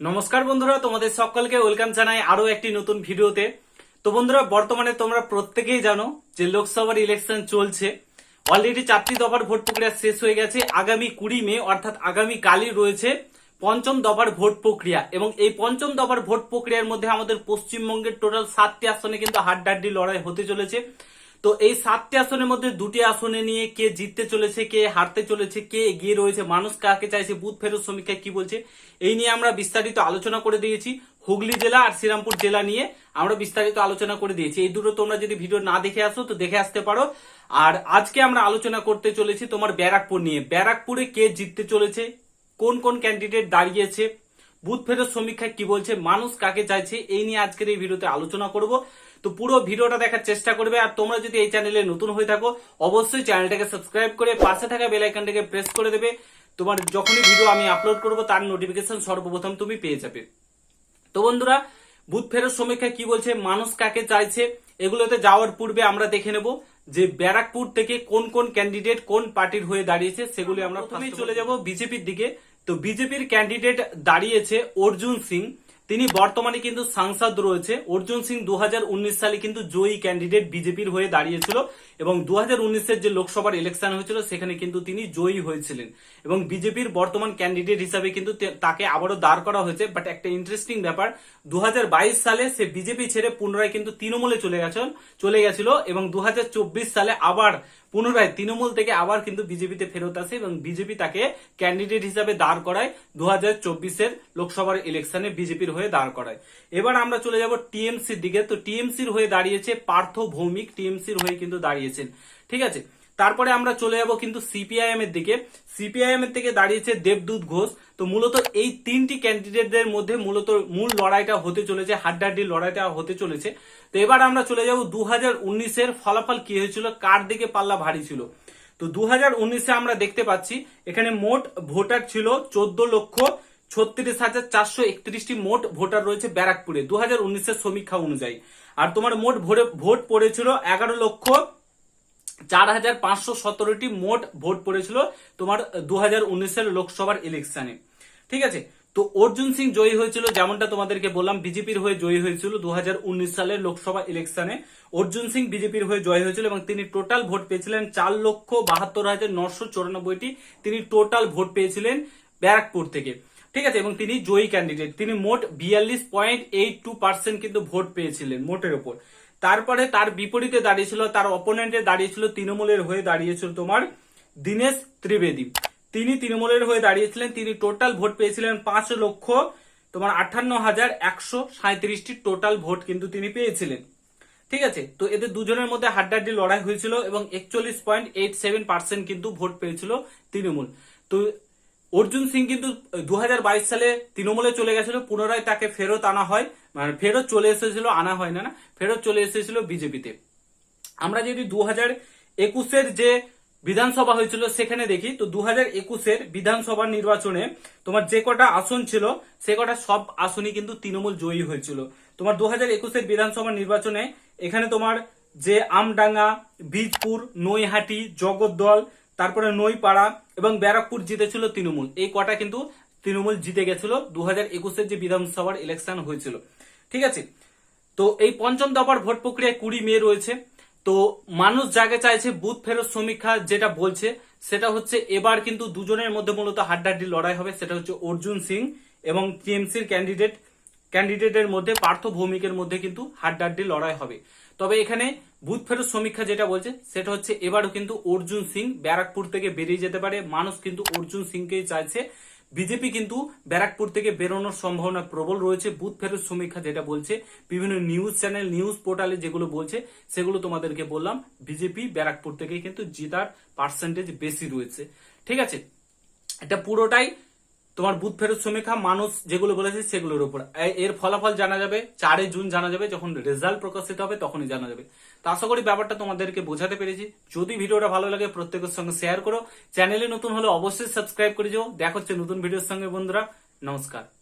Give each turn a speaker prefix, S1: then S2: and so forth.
S1: নমস্কার বন্ধুরা, তোমাদের সকলকে ওয়েলকাম জানাই আরও একটি নতুন ভিডিওতে। তো বন্ধুরা, বর্তমানে তোমরা প্রত্যেকেই জানো যে লোকসভার ইলেকশন চলছে। অলরেডি চারটি দফার ভোট প্রক্রিয়া শেষ হয়ে গেছে। আগামী কুড়ি মে, অর্থাৎ আগামী কালই রয়েছে পঞ্চম দফার ভোট প্রক্রিয়া। এবং এই পঞ্চম দফার ভোট প্রক্রিয়ার মধ্যে আমাদের পশ্চিমবঙ্গের টোটাল সাতটি আসনে কিন্তু হাড্ডাহাড্ডি লড়াই হতে চলেছে। তো এই সাতটি আসনের মধ্যে দুটি আসনে নিয়ে কে জিততে চলেছে, কে হারতে চলেছে, কে এগিয়ে রয়েছে, মানুষ কাকে চাইছে, বুথ ফেরত সমীক্ষা কি বলছে, এই নিয়ে আমরা বিস্তারিত আলোচনা করে দিয়েছি। হুগলি জেলা আর শ্রীরামপুর জেলা নিয়ে আমরা বিস্তারিত আলোচনা করে দিয়েছি। এই দুটো তোমরা যদি ভিডিও না দেখে আসো, তো দেখে আসতে পারো। আর আজকে আমরা আলোচনা করতে চলেছি তোমার ব্যারাকপুর নিয়ে। ব্যারাকপুরে কে জিততে চলেছে, কোন কোন ক্যান্ডিডেট দাঁড়িয়েছে, বুথ ফেরত সমীক্ষায় কি বলছে, মানুষ কাকে চাইছে, এই নিয়ে আজকের এই ভিডিওতে আলোচনা করব। তো পুরো ভিডিওটা দেখার চেষ্টা করবে আর তোমরা যদি এই চ্যানেলে নতুন হয়ে থাকো অবশ্যই চ্যানেলটাকে সাবস্ক্রাইব করে পাশে থাকা বেল আইকনটাকে প্রেস করে দেবে। তোমার যখনই ভিডিও আমি আপলোড করব তার নোটিফিকেশন সর্বপ্রথম তুমি পেয়ে যাবে। তো বন্ধুরা বুথ ফেরত সমীক্ষা কি বলছে মানুষ কাকে চাইছে এগুলোতে যাওয়ার পূর্বে আমরা দেখে নেব যে ব্যারাকপুর থেকে কোন কোন ক্যান্ডিডেট কোন পার্টির হয়ে দাঁড়িয়েছে সেগুলি আমরা প্রথমেই চলে যাব বিজেপির দিকে। তো বিজেপির ক্যান্ডিডেট দাঁড়িয়েছে অর্জুন সিং। তিনি বর্তমানে কিন্তু সাংসদ রয়েছে। অর্জুন সিং দু হাজার উনিশ সালে কিন্তু জয়ী ক্যান্ডিডেট বিজেপির হয়ে দাঁড়িয়েছিল এবং দু হাজার যে লোকসভার ইলেকশন হয়েছিল, সেখানে কিন্তু তিনি জয়ী হয়েছিলেন। এবং বিজেপির বর্তমান ক্যান্ডিডেট হিসাবে কিন্তু তাকে আবারও দাঁড় করা হয়েছে। বাট একটা ইন্টারেস্টিং ব্যাপার দু হাজার বাইশ সালে সে বিজেপি ছেড়ে পুনরায় কিন্তু তৃণমূলে চলে গেছেন, চলে গেছিল এবং দু হাজার চব্বিশ সালে আবার পুনরায় তৃণমূল থেকে আবার কিন্তু বিজেপিতে ফেরত আসে এবং বিজেপি তাকে ক্যান্ডিডেট হিসাবে দাঁড় করায় দু হাজার চব্বিশের লোকসভার ইলেকশনে বিজেপির হয়ে দাঁড় করায়। এবার আমরা চলে যাব টিএমসির দিকে। তো টিএমসির হয়ে দাঁড়িয়েছে পার্থ ভৌমিক। টিএমসির হয়ে কিন্তু দাঁড়িয়েছেন। ঠিক আছে? তারপরে আমরা চলে যাব কিন্তু সিপিআইএম এর দিকে। সিপিআইএম এর থেকে দাঁড়িয়েছে দেবদূত ঘোষ। তো মূলত এই তিনটি ক্যান্ডিডেটদের মধ্যে মূলত মূল লড়াইটা হতে চলেছে হাড্ডাহাড্ডি লড়াইটা হতে চলেছে। তো এবার আমরা চলে যাব দু হাজার উনিশের ফলাফল কি হয়েছিল, কার দিকে পাল্লা ভারী ছিল? তো দু হাজার উনিশে আমরা দেখতে পাচ্ছি, এখানে মোট ভোটার ছিল চোদ্দ লক্ষ ছত্রিশ হাজার চারশো একত্রিশটি মোট ভোটার রয়েছে ব্যারাকপুরে দু হাজার উনিশের সমীক্ষা অনুযায়ী। আর তোমার মোট ভোটে- পড়েছিল এগারো লক্ষ চার হাজার পাঁচশো সতেরোটি মোট ভোট পড়েছিল তোমার দু হাজার লোকসভার ইলেকশনে। ঠিক আছে? তো অর্জুন সিং জয়ী হয়েছিল যেমনটা তোমাদেরকে বললাম, বিজেপির হয়ে জয়ী হয়েছিল দু হাজার উনিশ সালের লোকসভা ইলেকশনে। অর্জুন সিং বিজেপির হয়ে জয় হয়েছিল এবং তিনি টোটাল ভোট পেয়েছিলেন চার লক্ষ বাহাত্তর হাজার নশো চৌরানব্বইটি। তিনি টোটাল ভোট পেয়েছিলেন ব্যারাকপুর থেকে। ঠিক আছে, এবং তিনি জয়ী ক্যান্ডিডেট তিনি মোট বিয়াল্লিশ পয়েন্ট এইট টু পার্সেন্ট কিন্তু ভোট পেয়েছিলেন মোটের ওপর। তারপরে তার বিপরীতে দাঁড়িয়েছিল, তার অপোনেন্টে দাঁড়িয়েছিল তৃণমূলের হয়ে দাঁড়িয়েছিল তোমার দীনেশ ত্রিবেদী। তিনি তৃণমূলের হয়ে দাঁড়িয়েছিলেন, তিনি টোটাল ভোট পেয়েছিলেন পাঁচ লক্ষ তোমার আটান্ন হাজার একশো সাঁত্রিশটি টোটাল ভোট কিন্তু তিনি পেয়েছিলেন। ঠিক আছে, তো এদের দুজনের মধ্যে হাড্ডাহাড্ডি লড়াই হয়েছিল এবং একচল্লিশ পয়েন্ট এইট সেভেন পার্সেন্ট কিন্তু ভোট পেয়েছিল তৃণমূল। তো অর্জুন সিং কিন্তু দু হাজার বাইশ সালে তৃণমূলে চলে গেছিল, পুনরায় তাকে ফেরত আনা হয় মানে ফেরত চলে এসেছিল, আনা হয় না না, ফেরত চলে এসেছিল বিজেপিতে। আমরা যদি দু হাজার একুশের যে বিধানসভা হয়েছিল সেখানে দেখি, তো দু হাজার একুশের বিধানসভা নির্বাচনে তোমার যে কটা আসন ছিল, সে কটা সব আসনই কিন্তু তৃণমূল জয়ী হয়েছিল। তোমার দু হাজার একুশের বিধানসভা নির্বাচনে এখানে তোমার যে আমডাঙ্গা বীজপুর নৈহাটি, জগদ্দল তারপরে নইপাড়া এবং ব্যারাকপুর জিতেছিল তৃণমূল। এই কটা কিন্তু তৃণমূল জিতে গেছিল। দু হাজার একুশের যে বিধানসভার ইলেকশন হয়েছিল। ঠিক আছে? তো এই পঞ্চম দফার ভোট প্রক্রিয়ায় কুড়ি মে রয়েছে। তো মানুষ যাকে চাইছে বুথ ফেরত সমীক্ষা যেটা বলছে, সেটা হচ্ছে এবার কিন্তু দুজনের মধ্যে মূলত হাড্ডাহাড্ডি লড়াই হবে। সেটা হচ্ছে অর্জুন সিং এবং টিএমসির ক্যান্ডিডেট ক্যান্ডিডেটের মধ্যে, পার্থ ভৌমিকের মধ্যে কিন্তু হাড্ডাহাড্ডি লড়াই হবে। তবে এখানে বুথ ফেরত সমীক্ষা যেটা বলছে, সেটা হচ্ছে এবারও কিন্তু অর্জুন সিং ব্যারাকপুর থেকে বেরিয়ে যেতে পারে। মানুষ কিন্তু অর্জুন সিংকেই চাইছে। বিজেপি কিন্তু ব্যারাকপুর থেকে বেরোনোর সম্ভাবনা প্রবল রয়েছে। বুথ ফেরত সমীক্ষা যেটা বলছে, বিভিন্ন নিউজ চ্যানেল নিউজ পোর্টালে যেগুলো বলছে, সেগুলো তোমাদেরকে বললাম। বিজেপি ব্যারাকপুর থেকে কিন্তু জেতার পার্সেন্টেজ বেশি রয়েছে। ঠিক আছে? এটা পুরোটাই তোমার বুথ ফেরত সমীক্ষা মানুষ যেগুলো বলেছে সেগুলোর উপর। এর ফলাফল জানা যাবে, চারে জুন জানা যাবে, যখন রেজাল্ট প্রকাশিত হবে তখনই জানা যাবে। তো আশা করি ব্যাপারটা তোমাদেরকে বোঝাতে পেরেছি। যদি ভিডিওটা ভালো লাগে প্রত্যেকের সঙ্গে শেয়ার করো। চ্যানেলে নতুন হলে অবশ্যই সাবস্ক্রাইব করে যাও। দেখা হচ্ছে নতুন ভিডিওর সঙ্গে, বন্ধুরা। নমস্কার।